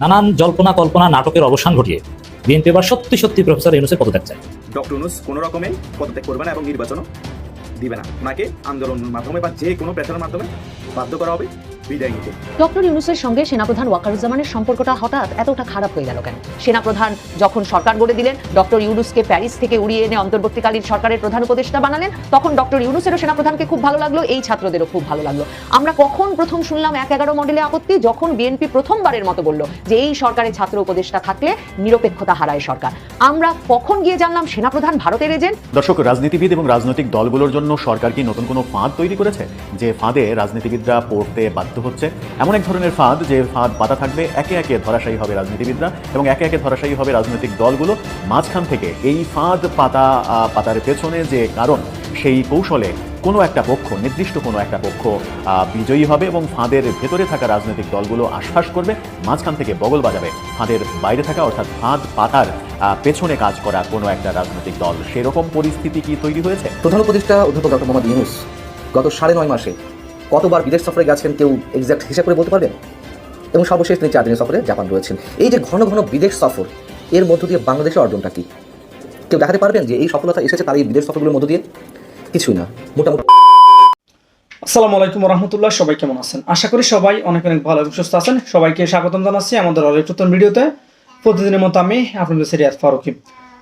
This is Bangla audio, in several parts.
নানান জল্পনা কল্পনা নাটকের অবসান ঘটিয়ে বিএনপি এবার সত্যি সত্যি প্রফেসর ইউনুসের পদত্যাগ চায়। ডক্টর ইউনুস, কোনো রকমে পদত্যাগ করবে না এবং নির্বাচন দিবে না। ওনাকে আন্দোলনের মাধ্যমে বা যে কোনো প্রেশারের মাধ্যমে বাধ্য করা হবে। বিদায় নিতে। ডক্টর ইউনুসের সঙ্গে সেনাপ্রধান ওয়াকারুজ্জামানের সম্পর্কটা হঠাৎ এতটা খারাপ হয়ে গেল কেন? সেনাপ্রধান যখন সরকার গড়ে দিলেন ডক্টর ইউনুসকে প্যারিস থেকে উড়িয়ে এনে অন্তর্বর্তীকালীন সরকারের প্রধান উপদেষ্টা বানালেন তখন ডক্টর ইউনুসেরও সেনাপ্রধানকে খুব ভালো লাগল এই ছাত্রদেরও খুব ভালো লাগল। আমরা কখন প্রথম শুনলাম এক এগারো মডেলে আপত্তি যখন বিএনপি প্রথমবারের মতো বলল যে এই সরকারে ছাত্র উপদেষ্টা থাকলে নিরপেক্ষতা হারায় সরকার। আমরা কখন গিয়ে জানলাম সেনাপ্রধান ভারতের এজেন্ট? দর্শক রাজনীতিবিদ এবং রাজনৈতিক দলগুলোর জন্য সরকার কি নতুন কোনো ফাঁদ তৈরি করেছে? যে ফাঁদে রাজনীতিবিদরা পড়তে বাধ্য হচ্ছে। এমন এক ধরনের ফাঁদ, যে ফাঁদ পাতা থাকবে, একে একে ধরাশায়ী হবে রাজনীতিবিদরা এবং একে একে ধরাশায়ী হবে রাজনৈতিক দলগুলো। মাঝখান থেকে এই ফাঁদ পাতা পাতার পেছনে যে কারণ, সেই কৌশলে কোনো একটা পক্ষ, নির্দিষ্ট কোনো একটা পক্ষ বিজয়ী হবে এবং ফাঁদের ভেতরে থাকা রাজনৈতিক দলগুলো আশ্বাস করবে। মাঝখান থেকে বগল বাজাবে। ফাঁদের বাইরে থাকা, অর্থাৎ ফাঁদ পাতার পেছনে কাজ করা কোনো একটা রাজনৈতিক দল। সেরকম পরিস্থিতি কি তৈরি হয়েছে? প্রধান উপদেষ্টা অধ্যাপক ডক্টর মোহাম্মদ ইউনুস গত সাড়ে নয় মাসে কতবার বিদেশ সফরে গেছেন কেউ এক্সাক্ট হিসাব করে বলতে পারবেন? এবং সর্বশেষ তিনি চার দিনের সফরে জাপান রয়েছেন। এই যে ঘন ঘন বিদেশ সফর, এর মধ্য দিয়ে বাংলাদেশের অর্জনটা কি? কেউ দেখাতে পারবেন যে এই সফলতা এসেছে তার এই বিদেশ সফরগুলোর মধ্য দিয়ে? কিছুই না, মোটামুটি। আসসালামু আলাইকুম রহমতুল্লাহ সবাই কেমন আছেন? আশা করি সবাই অনেক অনেক ভালো এবং সুস্থ আছেন। সবাইকে স্বাগতম জানাচ্ছি আমাদের অনেক নতুন ভিডিওতে। প্রতিদিনের মতো আমি আপনাদের সিরিয়াস ফারুকি।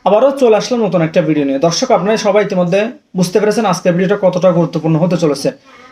আবারও চলে আসলাম নতুন একটা ভিডিও নিয়ে। দর্শক, আপনারা সবাই ইতিমধ্যে বুঝতে পেরেছেন আজকের ভিডিওটা কতটা গুরুত্বপূর্ণ হতে চলেছে।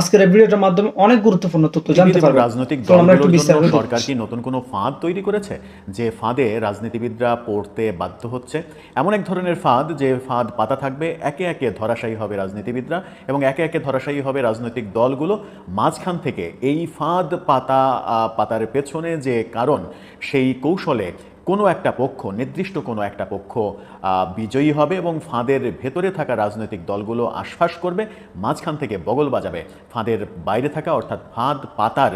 আজকের এই ভিডিওটার মাধ্যমে অনেক গুরুত্বপূর্ণ তথ্য জানতে পারবেন রাজনৈতিক দলগুলোর জন্য। সরকার কি নতুন কোনো ফাঁদ তৈরি করেছে? যে ফাঁদে রাজনীতিবিদরা পড়তে বাধ্য হচ্ছে। এমন এক ধরনের ফাঁদ যে ফাঁদ পাতা থাকবে একে একে ধরাশায়ী হবে রাজনীতিবিদরা এবং একে একে ধরাশায়ী হবে রাজনৈতিক দলগুলো। মাঝখান থেকে এই ফাঁদ পাতা পাতার পেছনে যে কারণ সেই কৌশলে কোনো একটা পক্ষ নির্দিষ্ট কোনো একটা পক্ষ বিজয়ী হবে এবং ফাঁদের ভেতরে থাকা রাজনৈতিক দলগুলো আশ্বাস করবে, মাঝখান থেকে বগল বাজাবে। ফাঁদের বাইরে থাকা অর্থাৎ ফাঁদ পাতার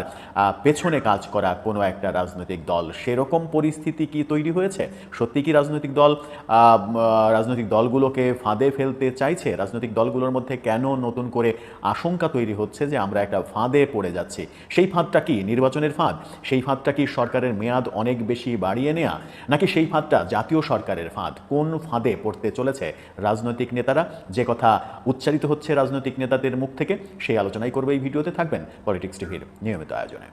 পেছনে কাজ করা কোনো একটা রাজনৈতিক দল। সেরকম পরিস্থিতি কি তৈরি হয়েছে? সত্যি কি রাজনৈতিক দল রাজনৈতিক দলগুলোকে ফাঁদে ফেলতে চাইছে? রাজনৈতিক দলগুলোর মধ্যে কেন নতুন করে আশঙ্কা তৈরি হচ্ছে যে আমরা একটা ফাঁদে পড়ে যাচ্ছি? সেই ফাঁদটা কি নির্বাচনের ফাঁদ? সেই ফাঁদটা কি সরকারের মেয়াদ অনেক বেশি বাড়িয়ে নেওয়া নাকি সেই ফাঁদটা জাতীয় সরকারের ফাঁদ? কোন ফাঁদে পড়তে চলেছে রাজনৈতিক নেতারা। যে কথা উচ্চারিত হচ্ছে রাজনৈতিক নেতাদের মুখ থেকে, সেই আলোচনাই করবে এই ভিডিওতে। থাকবেন পলিটিক্স টিভির নিয়মিত আয়োজনে।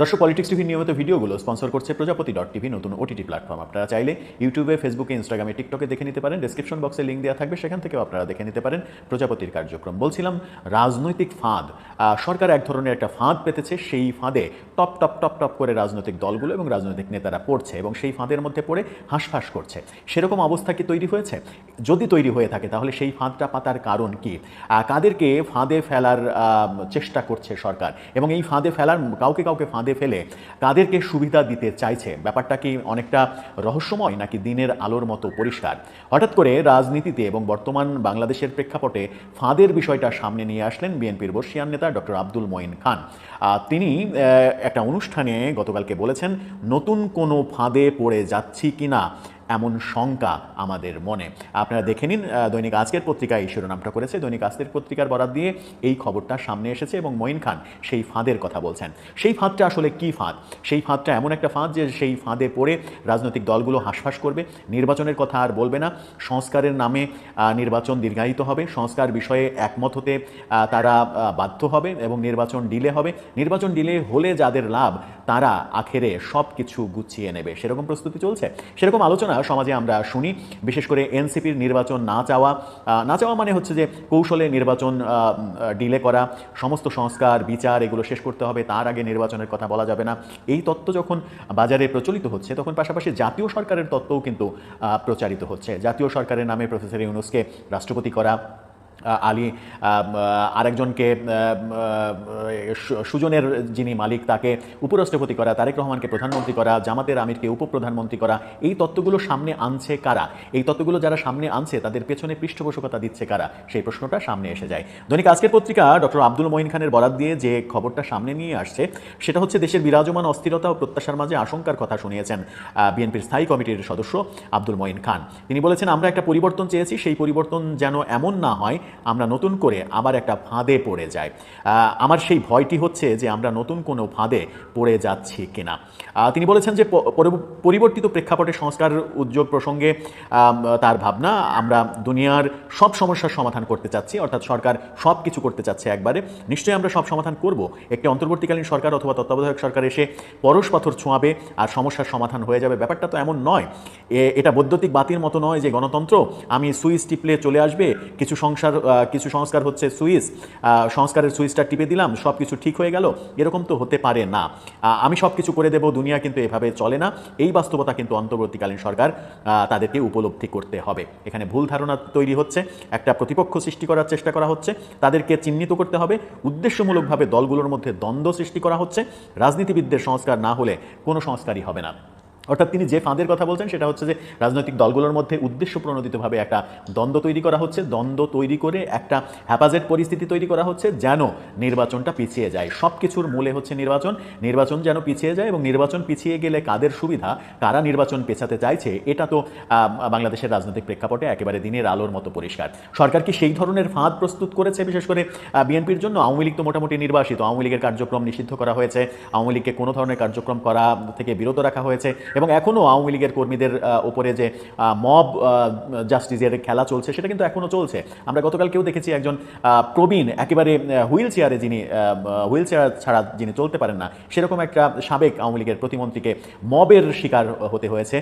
দর্শক পলিটিক্স টিভির নিয়মিত ভিডিওগুলো স্পন্সর করছে প্রজাপতি ডট টিভি নতুন ওটিটি প্ল্যাটফর্ম আপনারা চাইলে ইউটিউবে ফেসবুকে ইনস্টাগ্রামে টিকটকে দেখে নিতে পারেন। ডিসক্রিপশন বক্সে লিঙ্ক দেওয়া থাকবে, সেখান থেকেও আপনারা দেখে নিতে পারেন প্রজাপতির কার্যক্রম। বলছিলাম, রাজনৈতিক ফাঁদ। সরকার এক ধরনের একটা ফাঁদ পেতেছে, সেই ফাঁদে টপ টপ টপ টপ করে রাজনৈতিক দলগুলো এবং রাজনৈতিক নেতারা পড়ছে এবং সেই ফাঁদের মধ্যে পড়ে হাঁসফাঁস করছে। সেরকম অবস্থা কি তৈরি হয়েছে? যদি তৈরি হয়ে থাকে, তাহলে সেই ফাঁদটা পাতার কারণ কি? কাদেরকে ফাঁদে ফেলার চেষ্টা করছে সরকার? এবং এই ফাঁদে ফেলার, কাউকে কাউকে ফাঁদে ফেলে তাদেরকে সুবিধা দিতে চাইছে। ব্যাপারটা কি অনেকটা রহস্যময় নাকি দিনের আলোর মতো পরিষ্কার? হঠাৎ করে রাজনীতিতে এবং বর্তমান বাংলাদেশের প্রেক্ষাপটে ফাঁদের বিষয়টা সামনে নিয়ে আসলেন বিএনপির বর্ষিয়ান নেতা ডক্টর আব্দুল মঈন খান। তিনি একটা অনুষ্ঠানে গতকালকে বলেছেন, নতুন কোনো ফাঁদে পড়ে যাচ্ছি কিনা? এমন শঙ্কা আমাদের মনে। আপনারা দেখে নিন দৈনিক আজকের পত্রিকা এই শিরোনামটা করেছে। দৈনিক আজকের পত্রিকার বরাদ দিয়ে এই খবরটা সামনে এসেছে এবং মঈন খান সেই ফাঁদের কথা বলছেন। সেই ফাঁদটা আসলে কি ফাঁদ? সেই ফাঁদটা এমন একটা ফাঁদ যে সেই ফাঁদে পড়ে রাজনৈতিক দলগুলো হাঁসফাঁস করবে, নির্বাচনের কথা আর বলবে না। সংস্কারের নামে নির্বাচন দীর্ঘায়িত হবে, সংস্কার বিষয়ে একমত হতে তারা বাধ্য হবে এবং নির্বাচন ডিলে হবে। নির্বাচন ডিলে হলে যাদের লাভ, তারা আখেরে সব কিছু গুছিয়ে নেবে। সেরকম প্রস্তুতি চলছে? সেরকম আলোচনা সমাজে আমরা শুনি, বিশেষ করে এনসিপির নির্বাচন না চাওয়া না চাওয়া মানে হচ্ছে যে কৌশলে নির্বাচন ডিলে করা, সমস্ত সংস্কার, বিচার এগুলো শেষ করতে হবে, তার আগে নির্বাচনের কথা বলা যাবে না। এই তত্ত্ব যখন বাজারে প্রচলিত হচ্ছে, তখন পাশাপাশি জাতীয় সরকারের তত্ত্বও কিন্তু প্রচারিত হচ্ছে। জাতীয় সরকারের নামে প্রফেসর ইউনুসকে রাষ্ট্রপতি করা আলী আরেকজনকে সুজনের যিনি মালিক, তাকে উপরাষ্ট্রপতি করা, তারেক রহমানকে প্রধানমন্ত্রী করা, জামাতের আমিরকে উপপ্রধানমন্ত্রী করা, এই তত্ত্বগুলো সামনে আনছে কারা? এই তত্ত্বগুলো যারা সামনে আনছে, তাদের পেছনে পৃষ্ঠপোষকতা দিচ্ছে কারা? সেই প্রশ্নটা সামনে এসে যায়। দৈনিক আজকের পত্রিকা ডক্টর আব্দুল মঈন খানের বরাদ দিয়ে যে খবরটা সামনে নিয়ে আসছে, সেটা হচ্ছে দেশের বিরাজমান অস্থিরতা ও প্রত্যাশার মাঝে আশঙ্কার কথা শুনিয়েছেন বিএনপির স্থায়ী কমিটির সদস্য আব্দুল মঈন খান। তিনি বলেছেন, আমরা একটা পরিবর্তন চেয়েছি, সেই পরিবর্তন যেন এমন না হয় আমরা নতুন করে আবার একটা ফাঁদে পড়ে যাই। আমার সেই ভয়টি হচ্ছে যে আমরা নতুন কোনো ফাঁদে পড়ে যাচ্ছি কিনা। তিনি বলেছেন যে পরিবর্তিত প্রেক্ষাপটে সংস্কার উদ্যোগ প্রসঙ্গে তার ভাবনা, আমরা দুনিয়ার সব সমস্যার সমাধান করতে চাচ্ছি, অর্থাৎ সরকার সব কিছু করতে চাচ্ছে একবারে। নিশ্চয়ই আমরা সব সমাধান করব। একটি অন্তর্বর্তীকালীন সরকার অথবা তত্ত্বাবধায়ক সরকার এসে পরশ পাথর ছোঁয়াবে আর সমস্যার সমাধান হয়ে যাবে। ব্যাপারটা তো এমন নয়। এটা বৈদ্যুতিক বাতির মতো নয় যে গণতন্ত্র, আমি সুইচ টিপলে চলে আসবে, কিছু সংসার কিছু সংস্কার হচ্ছে সুইচ সংস্কারের সুইচটা টিপে দিলাম সব কিছু ঠিক হয়ে গেল, এরকম তো হতে পারে না। আমি সব কিছু করে দেব, দুনিয়া কিন্তু এভাবে চলে না, এই বাস্তবতা কিন্তু অন্তর্বর্তীকালীন সরকার তাদেরকে উপলব্ধি করতে হবে। এখানে ভুল ধারণা তৈরি হচ্ছে, একটা প্রতিপক্ষ সৃষ্টি করার চেষ্টা করা হচ্ছে, তাদেরকে চিহ্নিত করতে হবে, উদ্দেশ্যমূলকভাবে দলগুলোর মধ্যে দ্বন্দ্ব সৃষ্টি করা হচ্ছে, রাজনীতিবিদদের সংস্কার না হলে কোনো সংস্কারই হবে না। অর্থাৎ তিনি যে ফাঁদের কথা বলছেন, সেটা হচ্ছে যে রাজনৈতিক দলগুলোর মধ্যে উদ্দেশ্য প্রণোদিতভাবে একটা দ্বন্দ্ব তৈরি করা হচ্ছে, দ্বন্দ্ব তৈরি করে একটা হ্যাপাজেট পরিস্থিতি তৈরি করা হচ্ছে যেন নির্বাচনটা পিছিয়ে যায়। সব কিছুর মূলে হচ্ছে নির্বাচন নির্বাচন যেন পিছিয়ে যায় এবং নির্বাচন পিছিয়ে গেলে কাদের সুবিধা, কারা নির্বাচন পেছাতে চাইছে, এটা তো বাংলাদেশের রাজনৈতিক প্রেক্ষাপটে একেবারে দিনের আলোর মতো পরিষ্কার। সরকার কি সেই ধরনের ফাঁদ প্রস্তুত করেছে, বিশেষ করে বিএনপির জন্য? আওয়ামী লীগ তো মোটামুটি নির্বাসিত। আওয়ামী লীগের কার্যক্রম নিষিদ্ধ করা হয়েছে। আওয়ামী লীগকে কোনো ধরনের কার্যক্রম করা থেকে বিরত রাখা হয়েছে। এবং এখনও আওয়ামী লীগের কর্মীদের ওপরে যে মব জাস্টিসের খেলা চলছে, সেটা কিন্তু এখনও চলছে। আমরা গতকাল কেউ দেখেছি একজন প্রবীণ, একেবারে হুইল চেয়ারে যিনি হুইল চেয়ার ছাড়া যিনি চলতে পারেন না, সেরকম একটা সাবেক আওয়ামী লীগের প্রতিমন্ত্রীকে মবের শিকার হতে হয়েছে।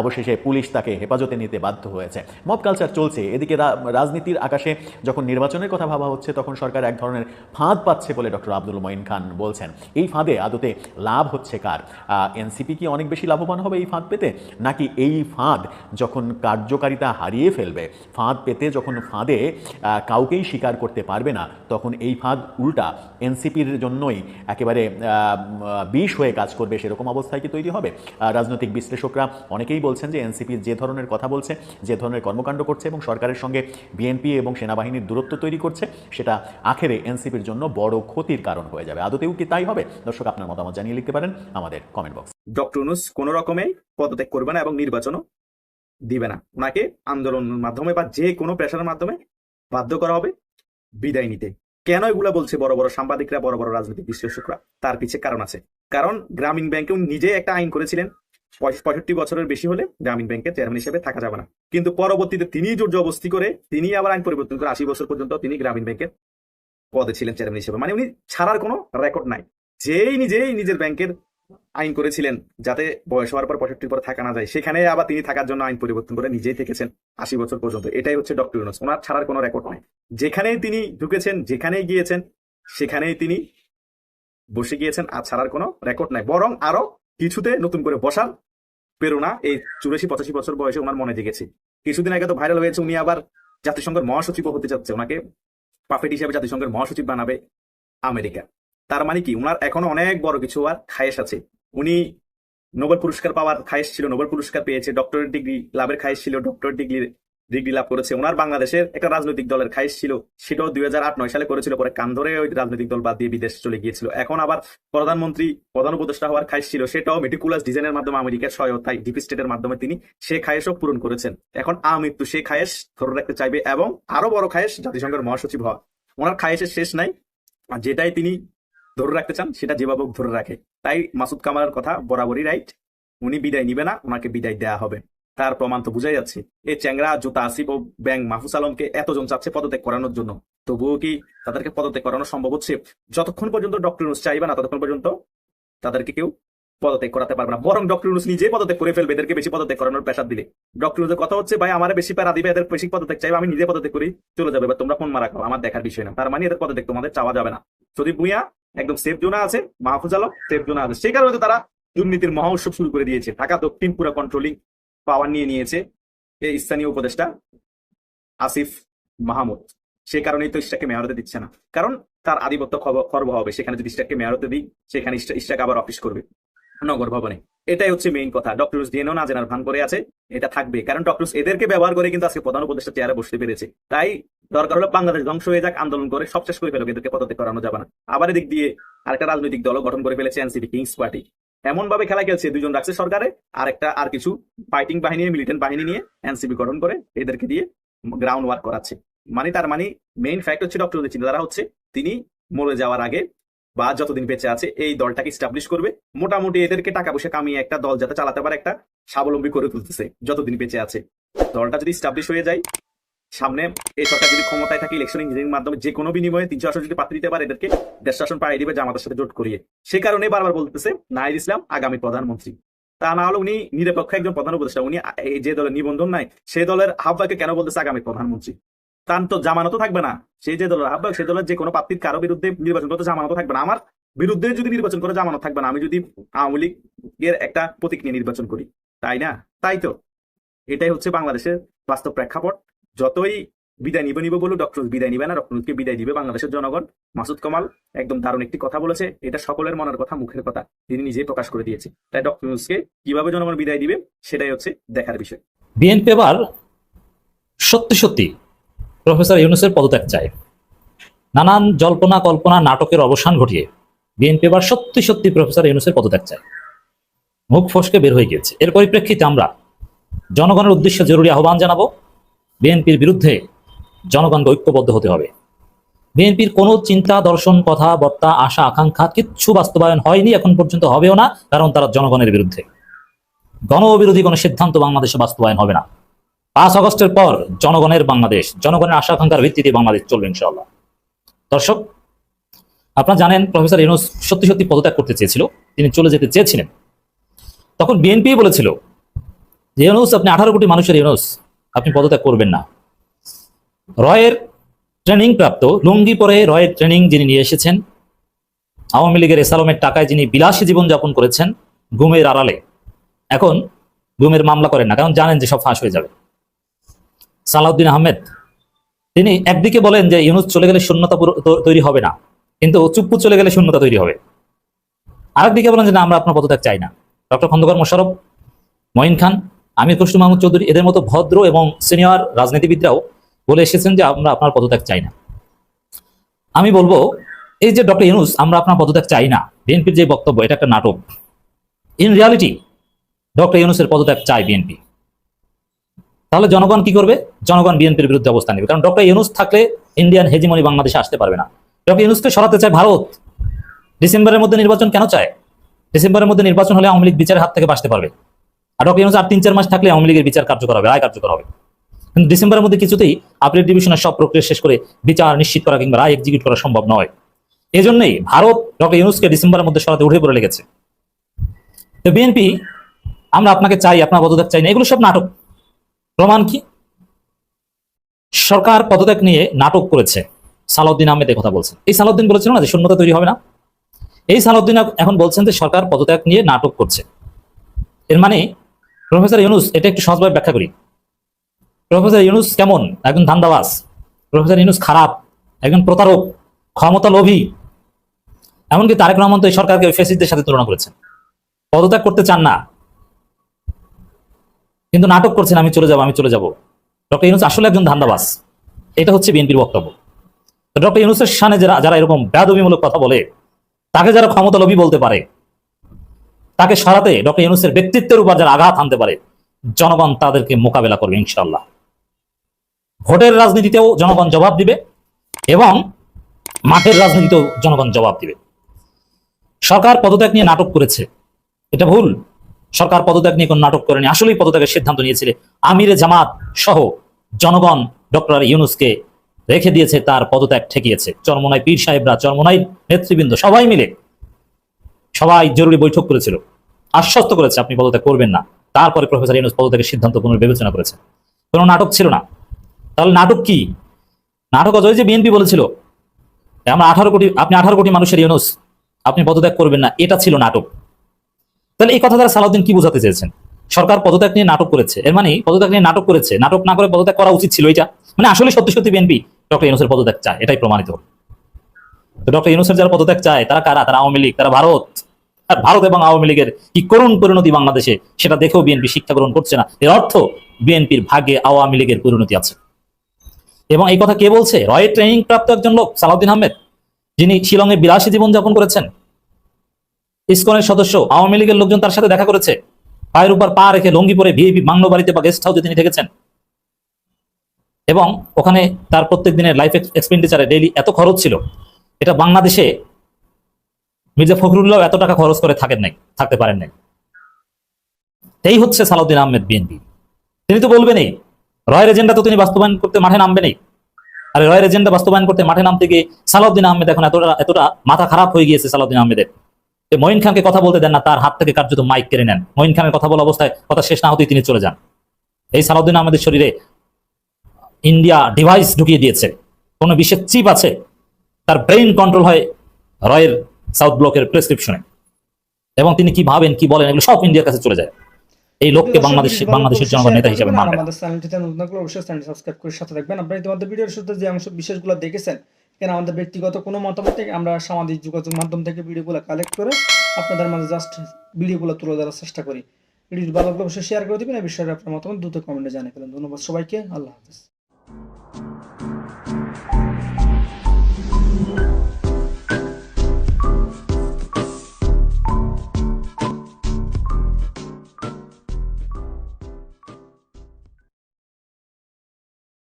অবশেষে পুলিশ তাকে হেফাজতে নিতে বাধ্য হয়েছে। মব কালচার চলছে, এদিকে রাজনীতির আকাশে যখন নির্বাচনের কথা ভাবা হচ্ছে, তখন সরকার এক ধরনের ফাঁদ পাচ্ছে বলে ডক্টর আব্দুল মঈন খান বলছেন। এই ফাঁদে আদতে লাভ হচ্ছে কার? এনসিপি কি অনেক বেশি লাভবান হবে এই ফাঁদ পেতে? নাকি এই ফাঁদ যখন কার্যকারিতা হারিয়ে ফেলবে, ফাঁদ পেতে যখন ফাঁদে কাউকেই স্বীকার করতে পারবে না, তখন এই ফাঁদ উল্টা এনসিপির জন্যই একেবারে বিষ হয়ে কাজ করবে, সেরকম অবস্থায় কি তৈরি হবে? রাজনৈতিক বিশ্লেষকরা অনেকেই বলছেন যে এনসিপির যে ধরনের কথা বলছে, যে ধরনের কর্মকাণ্ড করছে এবং সরকারের সঙ্গে বিএনপি এবং সেনাবাহিনীর দূরত্ব তৈরি করছে, সেটা আখেরে এনসিপির জন্য বড় ক্ষতির কারণ হয়ে যাবে। আদতেও কি তাই হবে? দর্শক, আপনার মতামত জানিয়ে লিখতে পারেন আমাদের কমেন্ট বক্স। ডক্টর রকমে পদত্যাগ করবে না এবং নির্বাচনও দিবে না। ওনাকে আন্দোলনের মাধ্যমে বা যে কোনো প্রেশারের মাধ্যমে বাধ্য করা হবে বিদায় নিতে। কেন এগুলা বলছে বড় বড় সাংবাদিকরা, বড় বড় রাজনৈতিক বিশ্লেষকরা? তার পিছে কারণ আছে। কারণ গ্রামীণ ব্যাংকে উনি নিজে একটা আইন করেছিলেন পঁয়ষট্টি বছরের বেশি হলে গ্রামীণ ব্যাংকের চেয়ারম্যান হিসেবে থাকা যাবে না। কিন্তু পরবর্তীতে তিনি জোর জবস্তি করে তিনি আবার আইন পরিবর্তন করে আশি বছর পর্যন্ত তিনি গ্রামীণ ব্যাংকের পদে ছিলেন চেয়ারম্যান হিসেবে। মানে উনি ছাড়ার কোনো রেকর্ড নাই। যেই নিজেই নিজের ব্যাংকের আইন করেছিলেন যাতে বয়স হওয়ার পর পঁয়ষট্টির পর থাকা না যায়। সেখানে আবার তিনি থাকার জন্য আইন পরিবর্তন করে নিজেই থেকেছেন আশি বছর পর্যন্ত। এটাই হচ্ছে ডক্টর ইউনুস। ওনার ছাড়ার কোনো রেকর্ড নাই। যেখানেই তিনি ঢুকেছেন, যেখানেই গিয়েছেন, সেখানেই তিনি বসে গিয়েছেন, আর ছাড়ার কোনো রেকর্ড নাই। বরং আরও কিছুতে নতুন করে বসার প্রেরণা এই চুরাশি, পঁচাশি বছর বয়সে ওনার মনে জেগেছে। কিছুদিন আগে তো ভাইরাল হয়েছে, উনি আবার জাতিসংঘের মহাসচিব হতে যাচ্ছে। ওনাকে পাফেট হিসেবে জাতিসংঘের মহাসচিব বানাবে আমেরিকা। তার মানে কি? উনার এখনও অনেক বড় কিছু আর খায়েশ আছে। উনি নোবেল পুরস্কার পাওয়ার খায়েশ ছিল, নোবেল পুরস্কার পেয়েছে ডক্টরেট ডিগ্রি লাভের খায়েশ ছিল ডক্টরেট ডিগ্রি ডিগ্রি লাভ করেছে। ওনার বাংলাদেশের একটা রাজনৈতিক দলের খায়েশ ছিল, সেটাও দুই হাজার আট নয় সালে করেছিল, পরে কান ধরে ওই রাজনৈতিক দল বাদ দিয়ে বিদেশ চলে গিয়েছিল। এখন আবার প্রধানমন্ত্রী, প্রধান উপদেষ্টা হওয়ার খায়েশ ছিল, সেটাও মেটিকুলাস ডিজাইনের মাধ্যমে আমেরিকার সহায়তায় ডিপ স্টেটের মাধ্যমে তিনি সে খায়েশও পূরণ করেছেন। এখন আমৃত্যু, সে খায়েশ ধরে রাখতে চাইবে এবং আরও বড় খায়েশ জাতিসংঘের মহাসচিব হওয়া। ওনার খায়েশের শেষ নাই, যেটাই তিনি ধরে রাখতে চান, সেটা যেভাবে ধরে রাখে। তাই মাসুদ কামালের কথা বরাবরই রাইট উনি বিদায় নিবে না ওনাকে বিদায় দেয়া হবে। তার প্রমাণ তো বুঝাই যাচ্ছে। এই চ্যাংরা, জুতা, আসিফ ও ব্যাং মাহফুজ আলমকে এতজন চাচ্ছে পদত্যাগ করানোর জন্য। তবুও কি তাদেরকে পদত্যাগ করানো সম্ভব হচ্ছে? যতক্ষণ পর্যন্ত ডক্টর ইউনুস চাইবে না, ততক্ষণ পর্যন্ত তাদেরকে কেউ পদত্যাগ করাতে পারবে না। বরং ডক্টর ইউনুস নিজে পদত্যাগ করে ফেলবে এদেরকে বেশি পদত্যাগ করানোর প্রেশার দিলে। ডক্টর ইউনুসের কথা হচ্ছে, ভাই, আমার বেশি প্যারা দিবে, এদের বেশি পদত্যাগ চাইবে, আমি নিজে পদত্যাগ করি, চলে যাবে। এবার তোমরা ফোন মারা খাও, আমার দেখার বিষয় না। তার মানে এদের পদত্যাগ তোমাদের চাওয়া যাবে না। যদি ভুইয়া একদম সেফ জোনা আছে, মাহফুজ আলম সেফ জোনা আছে। সেই কারণে তারা দুর্নীতির মহোৎসব শুরু করে দিয়েছে। ঢাকা দক্ষিণ পুরা কন্ট্রোলিং পাওয়ার নিয়ে নিয়েছে এই স্থানীয় উপদেষ্টা আসিফ মাহমুদ। সে কারণেই তো ইস্টাকে মেয়রতে দিচ্ছে না। কারণ তার আধিপত্য খর্ব হবে। সেখানে যদি ইস্টাককে মেয়রতে দিই, সেখানে ইস্টা- ইস্টাক আবার অফিস করবে। নগর ভবনে। এটাই হচ্ছে মেইন কথা। ডক্টর জেনও না জেনার ভান করে আছে, এটা থাকবে। কারণ ডক্টর এদেরকে ব্যবহার করে কিন্তু আজকে প্রধান উপদেষ্টা চেয়ারে বসতে পেরেছে। তাই দরকার হলো বাংলাদেশ ধ্বংস হয়ে যাক, আন্দোলন করে সব শেষ করে ফেলুক, এদেরকে পদত্যাগ করানো যাবে না। আবার এদিক দিয়ে আরেকটা রাজনৈতিক দল গঠন করে ফেলেছে এনসিপি কিংস পার্টি এমন ভাবে খেলা খেলছে দুজন রাখছে সরকারে, আর একটা, আর কিছু ফাইটিং বাহিনী মিলিটেন্ট বাহিনী নিয়ে এনসিপি গঠন করে এদেরকে দিয়ে গ্রাউন্ড ওয়ার্ক করাচ্ছে। মানে তার মানে মেইন ফ্যাক্ট হচ্ছে ডক্টর চিন্তাধারা হচ্ছে, তিনি মরে যাওয়ার আগে বা যতদিন বেঁচে আছে, এই দলটাকে স্টাবলিশ করবে। মোটামুটি এদেরকে টাকা পয়সা কামিয়ে একটা দল যাতে চালাতে পারে, একটা স্বাবলম্বী করে তুলতেছে যতদিন বেঁচে আছে। দলটা যদি স্টাবলিশ হয়ে যায়, সামনে এই সরকার যদি ক্ষমতায় থাকে ইলেকশন ইঞ্জিনিয়ারিং মাধ্যমে যে কোনো বিনিময়ে তিনশো আসন যদি পাত্র দিতে পারে, এদেরকে দেশ শাসন পাঠিয়ে দিবে জামাতের সাথে জোট করিয়ে। সে কারণে বারবার বলতেছে, নাহিদ ইসলাম আগামী প্রধানমন্ত্রী। তা না হলে উনি নিরপেক্ষ একজন প্রধান উপদেষ্টা, উনি যে দলের নিবন্ধন নাই সেই দলের আহ্বায়কে কেন বলতেছে আগামী প্রধানমন্ত্রী? তার তো জামানতও থাকবে না। সেই যে দলের আহ্বায়ক, সেই দলের যে কোনো প্রার্থীর কারও বিরুদ্ধে নির্বাচন করতে জামানতও থাকবে না। আমার বিরুদ্ধে যদি নির্বাচন করে জামানত থাকবে না। আমি যদি আওয়ামী লীগের একটা প্রতীক নিয়ে নির্বাচন করি, তাই না? তাই তো। এটাই হচ্ছে বাংলাদেশের বাস্তব প্রেক্ষাপট। যতই বিদায় নিবে নিবে বলুক, ডক্টর বিদায় নিবে না ডক্টরকে বিদায় দিবে বাংলাদেশের জনগণ। মাসুদ কামাল একদম দারুণ একটি কথা বলেছে। এটা সকলের মনের কথা, মুখের কথা। তিনি নিজেই প্রকাশ করে দিয়েছে। তাই ডক্টর ইউনুসকে কীভাবে জনগণ বিদায় দিবে, সেটাই হচ্ছে দেখার বিষয়। বিএনপি এবার সত্যি সত্যি প্রফেসর ইউনুসের পদত্যাগ চায়। নানান জল্পনা কল্পনা নাটকের অবসান ঘটিয়ে বিএনপি এবার সত্যি সত্যি প্রফেসর ইউনুসের পদত্যাগ চায়। মুখ ফসকে বের হয়ে গিয়েছে। এর পরিপ্রেক্ষিতে আমরা জনগণের উদ্দেশ্যে জরুরি আহ্বান জানাব, বিএনপির বিরুদ্ধে জনগণকে ঐক্যবদ্ধ হতে হবে। বিএনপির কোনো চিন্তা, দর্শন কথাবার্তা আশা, আকাঙ্ক্ষা কিচ্ছু বাস্তবায়ন হয়নি, এখন পর্যন্ত হবেও না, কারণ তারা জনগণের বিরুদ্ধে। গণবিরোধী কোনো সিদ্ধান্ত বাংলাদেশে বাস্তবায়ন হবে না। পাঁচ আগস্টের পর জনগণের বাংলাদেশ, জনগণের আশা আকাঙ্ক্ষার ভিত্তিতে বাংলাদেশ চলবে ইনশাল্লাহ দর্শক, আপনারা জানেন প্রফেসর ইউনুস সত্যি সত্যি পদত্যাগ করতে চেয়েছিল, তিনি চলে যেতে চেয়েছিলেন। তখন বিএনপি বলেছিল যে, ইউনুস, আপনি আঠারো কোটি মানুষের ইউনুস, আপনি পদত্যাগ করবেন না। রয়ের ট্রেনিং প্রাপ্ত, লুঙ্গি পরে রয়ের ট্রেনিং যিনি নিয়ে এসেছেন, আওয়ামী লীগের এসালমের টাকায় যিনি বিলাসী জীবনযাপন করেছেন, ঘুমের আড়ালে। এখন ঘুমের মামলা করেন না, কারণ জানেন যে সব ফাঁস হয়ে যাবে। সালাউদ্দিন আহমেদ। তিনি একদিকে বলেন যে ইউনুস চলে গেলে শূন্যতা তৈরি হবে না, কিন্তু চুপ্পু চলে গেলে শূন্যতা তৈরি হবে। আরেকদিকে বলেন যে না, আমরা আপনার পদত্যাগ চাই না। ডক্টর খন্দকার মোশারফ মঈন খান, আমির খসরু মাহমুদ চৌধুরী, এদের মতো ভদ্র এবং সিনিয়র রাজনীতিবিদরাও বলে এসেছেন যে আমরা আপনার পদত্যাগ চাই না। আমি বলব, এই যে ডক্টর ইউনুস, আমরা আপনার পদত্যাগ চাই না। বিএনপির যে বক্তব্য, এটা একটা নাটক। ইন রিয়ালিটি, ডক্টর ইউনুসের পদত্যাগ চায় বিএনপি। তাহলে জনগণ কি করবে? জনগণ বিএনপির বিরুদ্ধে অবস্থান নেবে। কারণ ডক্টর ইউনুস থাকলে ইন্ডিয়ান হেজিমনি বাংলাদেশে আসতে পারবে না। ডক্টর ইউনুসকে সরাতে চায় ভারত। ডিসেম্বরের মধ্যে নির্বাচন কেন চায়? ডিসেম্বরের মধ্যে নির্বাচন হলে আওয়ামী লীগ বিচারের হাত থেকে বাঁচতে পারবে। আর ডক্টর ইউনুস আর তিন চার মাস থাকলে আওয়ামী লীগের বিচার কার্যকর হবে, রায় কার্যকর হবে। কিন্তু ডিসেম্বরের মধ্যে কিছুতেই আপিল ডিভিশনের সব প্রক্রিয়া শেষ করে বিচার নিশ্চিত করা কিংবা রায় এক্সিকিউট করা সম্ভব নয়। এজন্যই ভারত ডক্টর ইউনুসকে ডিসেম্বরের মধ্যে সরাতে উঠে পড়ে লেগেছে। তো বিএনপি, আমরা আপনাকে চাই, আপনার পদত্যাগ চাই না, এগুলো সব নাটক। প্রমাণ কি? সরকার পদত্যাগ নিয়ে নাটক করেছে। সালাউদ্দিন আহমেদ কথা বলছেন। এই সালাউদ্দিন বলেছিল না যে শূন্যতা তৈরি হবে না? এই সালাউদ্দিন এখন বলছেন যে সরকার পদত্যাগ নিয়ে নাটক করছে। এর মানে প্রফেসর ইউনুস, এটা একটু সহজভাবে ব্যাখ্যা করি। প্রফেসর ইউনুস কেমন? একজন ধান্দাবাজ। প্রফেসর ইউনুস খারাপ। একজন প্রতারক। ক্ষমতা লোভী। এমনকি তারেক রহমান তো এই সরকারকে ফেসিসদের সাথে তুলনা করেছেন। পদত্যাগ করতে চান না। কিন্তু নাটক করছেন, আমি চলে যাব, আমি চলে যাব। ডক্টর ইউনুস আসলে একজন ধান্দাবাস এটা হচ্ছে বিএনপির বক্তব্য। ডক্টর ইউনুসের সামনে যারা যারা এরকম বেদবিমূলক কথা বলে, তাকে যারা ক্ষমতা লোভী বলতে পারে, তাকে সরাতে ডক্টর ইউনুসের ব্যক্তিত্বের উপর যারা আঘাত আনতে পারে, জনগণ তাদেরকে মোকাবেলা করবে ইনশাল্লাহ ভোটের রাজনীতিতেও জনগণ জবাব দিবে এবং মাঠের রাজনীতিতেও জনগণ জবাব দিবে। সরকার পদত্যাগ নিয়ে নাটক করেছে। এটা ভুল। সরকার পদত্যাগ নিয়ে কোনো নাটক করেনি, আসলেই পদত্যাগের সিদ্ধান্ত নিয়েছিল। আমিরে জামাত সহ জনগণ ডক্টর ইউনুসকে রেখে দিয়েছে, তার পদত্যাগ ঠেকিয়েছে। চরমনাই পীর সাহেবরা, চরমনাই নেতৃবৃন্দ সবাই মিলে, সবাই জরুরি বৈঠক করেছিল। আশ্বস্ত করেছে, আপনি পদত্যাগ করবেন না। তারপরে প্রফেসর ইউনুস পদত্যাগের সিদ্ধান্ত পুনর্বিবেচনা করেছে। কোনো নাটক ছিল না। তাহলে নাটক কি? নাটক অজয় যে বিএনপি বলেছিল, আমরা আঠারো কোটি, আপনি আঠারো কোটি মানুষের ইউনুস, আপনি পদত্যাগ করবেন না, এটা ছিল নাটক। তাহলে এই কথা দ্বারা সালাউদ্দিন কি বোঝাতে চেয়েছেন? সরকার পদত্যাগ নিয়ে নাটক করেছে। এর মানে পদত্যাগ নিয়ে নাটক করেছে। নাটক না করে পদত্যাগ করা উচিত ছিল এটা। মানে আসলে সত্যি সত্যি বিএনপি ডক্টর ইউনুসের পদত্যাগ চায়, এটাই প্রমাণিত হলো। তো ডক্টর ইউনুসের যারা পদত্যাগ চায়, তারা কারা? তারা আওয়ামী লীগ, তারা ভারত। আর ভারত এবং আওয়ামী লীগের কি করুণ পরিণতি বাংলাদেশে, সেটা দেখেও বিএনপি শিক্ষা গ্রহণ করছে না। এর অর্থ বিএনপির ভাগে আওয়ামী লীগের পরিণতি আছে। এবং এই কথা কে বলছে? রয়ের ট্রেনিং প্রাপ্ত একজন লোক, সালাউদ্দিন আহমেদ, যিনি শিলংয়ে বিলাসী জীবনযাপন করেছেন। ইসকনের সদস্য আওয়ামী লীগের লোকজন তার সাথে দেখা করেছে। পায়ের উপর পা রেখে লঙ্গি পরে ভিআইপি বাংলো বাড়িতে বা গেস্ট হাউসে তিনি থেকেছেন। এবং ওখানে তার প্রত্যেক দিনের লাইফ এক্সপেন্ডিচারে ডেইলি এত খরচ ছিল। এটা বাংলাদেশে মির্জা ফখরুল্লাহ এত টাকা খরচ করে থাকেন নাই, থাকতে পারেন নাই। এই হচ্ছে সালাউদ্দিন আহমেদ বিএনপি। তিনি তো বলবেনই, রয়ের এজেন্ডা তো তিনি বাস্তবায়ন করতে মাঠে নামবেনই। আর রয়ের এজেন্ডা বাস্তবায়ন করতে মাঠে নামতে গিয়ে সালাউদ্দিন আহমেদ এখন এতটা এতটা মাথা খারাপ হয়ে গিয়েছে সালাউদ্দিন আহমেদের। মঈন খানকে কথা বলতে দেন না তার হাত থেকে কার্যত মাইক কেড়ে নেন। মঈন খানের কথা বলা অবস্থায় কথা শেষ না হতেই তিনি চলে যান। এই সালাউদ্দিন আহমেদের শরীরে ইন্ডিয়া ডিভাইস ঢুকিয়ে দিয়েছে। কোনো বিশেষ চিপ আছে? তার ব্রেইন কন্ট্রোল হয় রয়ের সাউথ ব্লকের প্রেসক্রিপশনে। এবং তিনি কি ভাবেন কি বলেন এগুলো সব ইন্ডিয়ার কাছে চলে যায়। এই লোককে বাংলাদেশ বাংলাদেশের জনগণ নেতা হিসেবে মানবে। আমাদের চ্যানেলটিতে নতুন থাকলে অবশ্যই চ্যানেল সাবস্ক্রাইব করে সাথে থাকবেন। আপনারা ইতিমধ্যে ভিডিওর শুরুতে যে অংশ বিশেষগুলো দেখেছেন এখানে আমাদের ব্যক্তিগত কোনো মতামত থেকে আমরা সামাজিক যোগাযোগ মাধ্যম থেকে ভিডিওগুলো কালেক্ট করে আপনাদের মাঝে জাস্ট ভিডিওগুলো তুলে ধরার চেষ্টা করি। ভিডিওটি ভালো লাগলে অবশ্যই শেয়ার করে দেবেন। এই বিষয়ে আপনার মতামত দ্রুত কমেন্টে জানিয়ে ফেলেন। ধন্যবাদ সবাইকে। আল্লাহ হাফেজ।